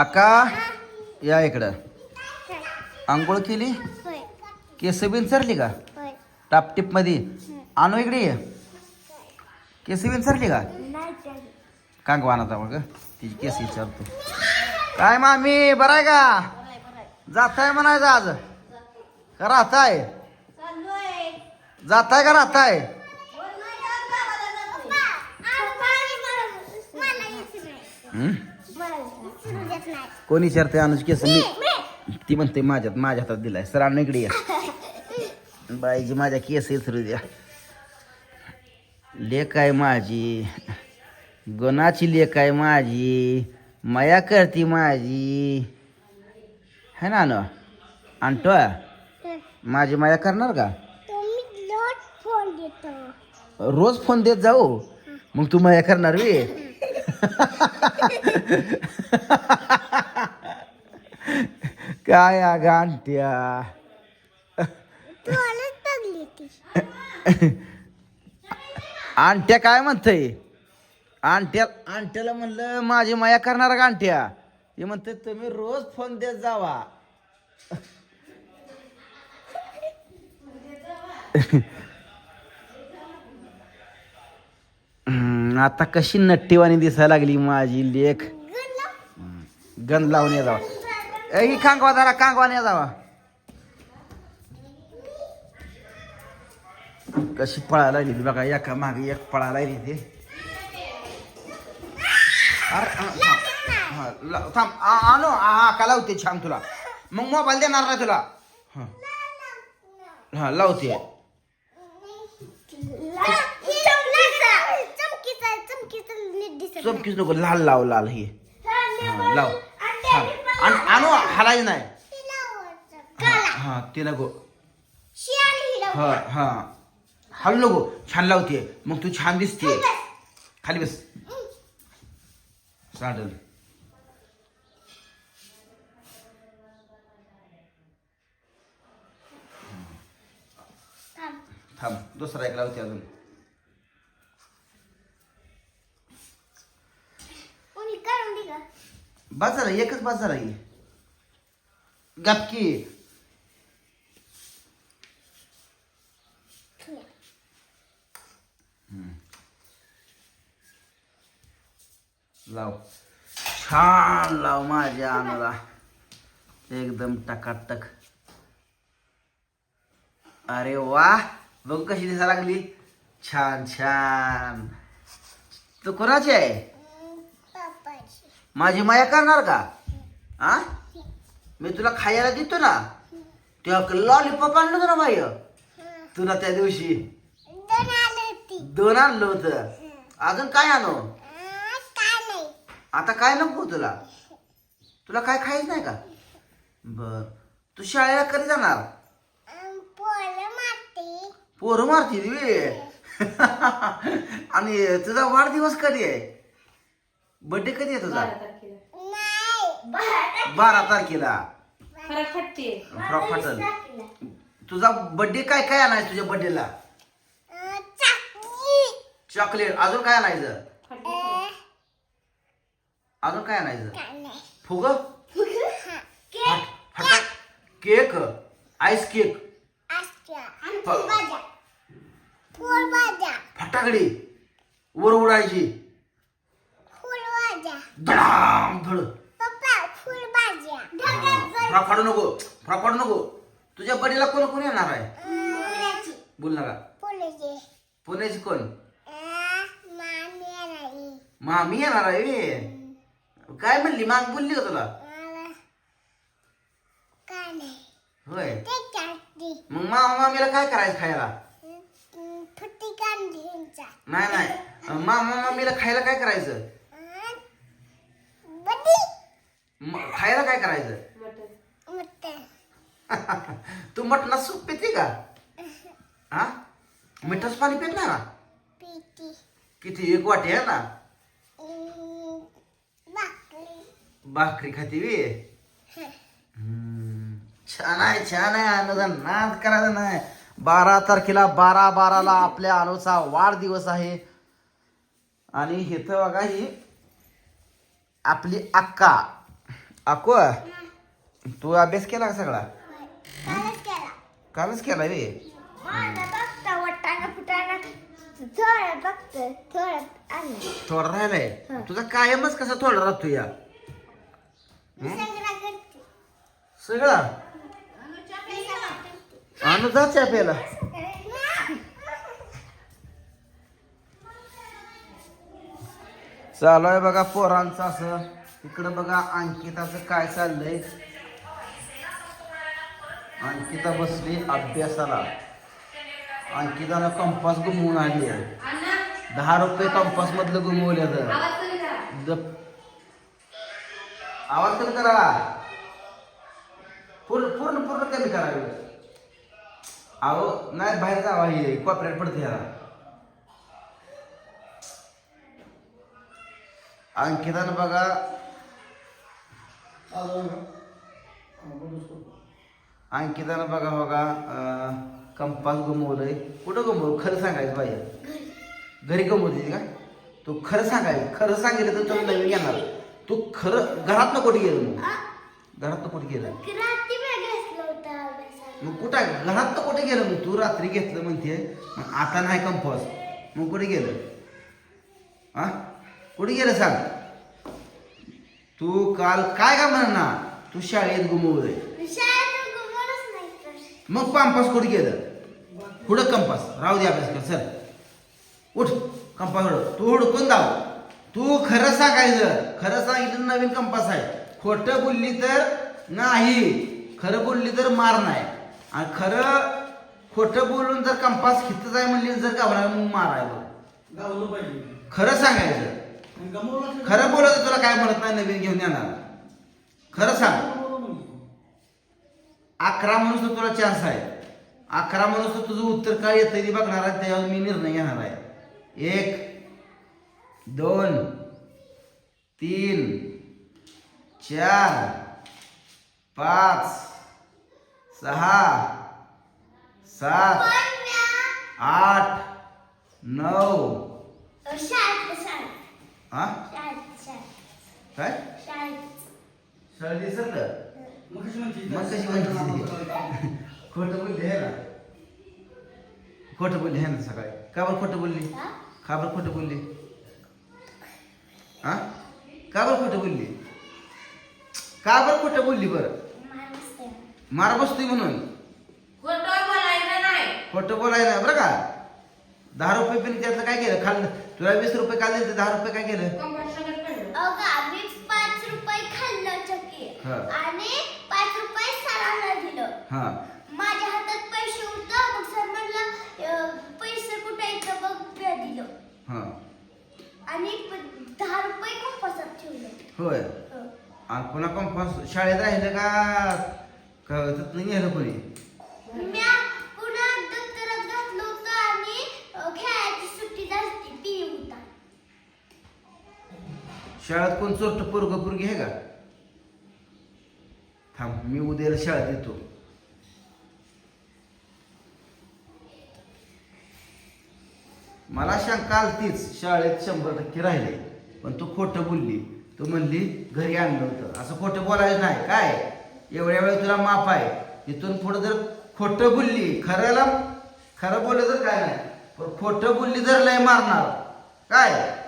अक्का या इकडं. आंघोळ केली? केस बिन सरली का? टापटीपमध्ये आणू इकडे ये. केस बिन सरली का? त्याची कांगवानाचा मग तिची केस विचारतो. काय मामी बरं आहे का? जाताय म्हणायचं आज? का राहताय? जाताय का राहताय? हं? कोण विचारते अनुज केस मी. ती म्हणते माझ्यात माझ्या हातात दिलाय. सर आणू इकडे या. बाईची माझ्या केस विसरू द्या. लेक आहे माझी. गुणाची लेक आहे माझी. माया करती माझी. है ना न आणतो? माझी माया करणार का? तुम्ही लोट फोन देतो. रोज फोन देत जाऊ? मग तू माया करणार वे. काय अगं आणत्या तू ती आणट्या काय म्हणतय? आणट्या आणट्याला म्हणलं माझी माया करणार का आणट्या हे म्हणते तुम्ही रोज फोन देत जावा. आता कशी नट्टीवाणी दिसायला लागली माझी लेख. गंध लावून ये जावा. ही कांगवा जरा कांगवाने जावा. कशी पळायला लागली बघा एका मागे एक पळायला लागली ती. अरे, थांब. हा, ला- आणू हा का लावते छान तुला. मग मोबाईल देणार ना तुला. हा. हा लावते. दिसत चमकीच नको लाल लाव लाल ही. हा, लाव. छान आण- आणू हलाय नाही. हा ते नको हा हा. हल नको छान लावते मग तू छान दिसते खाली बस. चालेल थांब दुसरा एक लावते अजून कोणी काढून दे का बस झाला एकच बस झाला की. गपकी लाव. छान लाव माझ्या अनुला एकदम टकाटक. अरे वा. बघ कशी दिसायला लागली. छान छान. तू कोणाची आहे? माझी माया करणार का? आ? मी तुला खायला देतो ना. तेव्हा लॉलीपॉप आणलं होतं ना बाय तुला त्या दिवशी. दोन आणलं होतं. अजून काय आणू? आता काय नको तुला? तुला काय खायचं नाही का? बर. तू शाळेला कधी जाणार? पोरं मारते. आणि तुझा वाढदिवस कधी आहे? बर्थडे कधी आहे तुझा? नाही बारा तारखेला. फरक फटते फ्रॉक फाटल तुझा बर्थडे काय काय आणायचं तुझ्या बर्थडेला चाकली चॉकलेट अजून काय आणायचं? अजून काय आणायचं? फुग? फटाक केक? Ice cake फटाकडी. वर उडायची. धडाम धड. फ्रॉक फाडू नको फ्रॉक फाडू नको. तुझ्या बर्थडेला कोण कोण येणार आहे? बोल नका पुण्याची. पुण्याची कोण? मामी येणार आहे. काय म्हणली? माग बोलली का तुला? होय. मग मामा मामीला काय करायचं खायला? नाही नाही. मामा मामीला खायला काय करायचं? म- खायला काय करायचं? तू मटणात सूप पिते का? हा मिठाच पाणी पित नाही ना पीती. किती? एक वाटी आहे ना? भाकरी. खाती वे छान आहे छान आहे अनुदान. नाद करायचा नाही. बारा तारखेला बारा बाराला आपल्या अनुचा वाढदिवस आहे. आणि इथं बघा ही आपली अक्का. आको तू अभ्यास केला का सगळा? कालच केला. कालच फुटाणा थोडं थोडं आणलं थोडा राहिलाय. तुझा कायमच कसा थोडा राहतो या? सगळा करते. सगळा? आणू प्यायला चालू आहे बघा पोरांचं असं. इकडं बघा अंकिताचं काय चाललंय? अंकिता बसली अभ्यासाला. अंकितानं कंपास गुमवून आली आहे. दहा रुपये कंपास मधलं गुमवल्या तर आवाज कमी करा. पूर्ण पूर्ण पूर्ण कमी करा. अहो नाही बाहेर जावा हे कॉपरेट पडते याला अंकितानं बघा अंकितानं बघा बघा कंपास गमवलंय. कुठं गमवलं? खरं सांगायचं पाहिजे. घरी गमवते का? तू खरं सांगायचं. खरं सांगितलं तर तुला नवीन येणार तू खरं घरात कुठे गेलं मग? घरात कुठे गेलं? मग कुठं? घरात कुठे गेलं मग? तू रात्री घेतलं म्हणते. मग आता नाही कंपास. मग कुठे गेलं? हा कुठे गेलं सांग? तू काल काय का म्हणणार तू शाळेत गुमवलंय मग कंपास कुठे गेलं पुढं कंपास. राहू दे अभ्यास कर चल. उठ कंपास तू हुडकून दाव तू खरं सांगायचं. खरं सांगितलं नवीन कंपास आहे. खोटं बोलली तर नाही. खरं बोलली तर मार नाही. आणि खरं खोटं बोलून जर कंपास खितच आहे म्हणली जर घाबरा मग मार आहे बघ. गावलं खरं सांगायचं. खरं बोलत तुला काय म्हणत नाही नवीन घेऊन येणार? खरं सांग. अकरा म्हणून तुला चान्स आहे. अकरा माणूस तुझं उत्तर काय येतं ते बघणार आहे त्यावर मी निर्णय घेणार आहे. एक दोन तीन चार पाच सहा सात आठ नऊ हा? काय? शाळेत मग कशी म्हणते? मग कशी म्हणते? खोटं बोलली आहे ना? खोटं बोलली आहे ना सकाळी? का बरं खोटं बोलली? हा? का बरं खोटं बोलली? हा? का बरं खोटं बोलली? का बरं खोटं बोलली बरं. मार बसतोय म्हणून. खोटं बोलायचं नाही. खोटं बोलायला बरं का? दहा रुपये पण त्यातलं काय केलं? खाल्लं. तुला वीस रुपये काल दिले दहा रुपये काय केलं? कंपास सगळं पडलं अगं आम्ही पाच रुपये खाल्लं चक्की. हा. आणि पाच रुपये सरांना दिलं. हा. माझ्या हातात पैसे होतं मग सर म्हणलं अ, पैसे कुठे आहेत बघ पे दिलं. हा. आणि प- दहा रुपये कंपासात ठेवलं. होय. हो. आणि पुन्हा कंपास शाळेत राहिलं का? का तिथनं नेलं कोणी म्या पुन्हा दप्तरात घातलं होतं आणि अ, खेळायची सुट्टी झाली पी होता शाळेत कोण चोरट पोरग पोरगी आहे का? थांब मी उद्याला शाळेत येतो. मला शंका आलतीच शाळेत शंभर टक्के राहिले पण तू खोटं बोलली. तू म्हणली घरी आणलं होतं. असं खोटं बोलायचं नाही. काय? एवढ्या वेळ तुला माफ आहे. इथून पुढे जर खोटं बोलली खऱ्याला खरं बोललं तर काय नाही. पण खोटं बोलली जर लय मारणार. काय?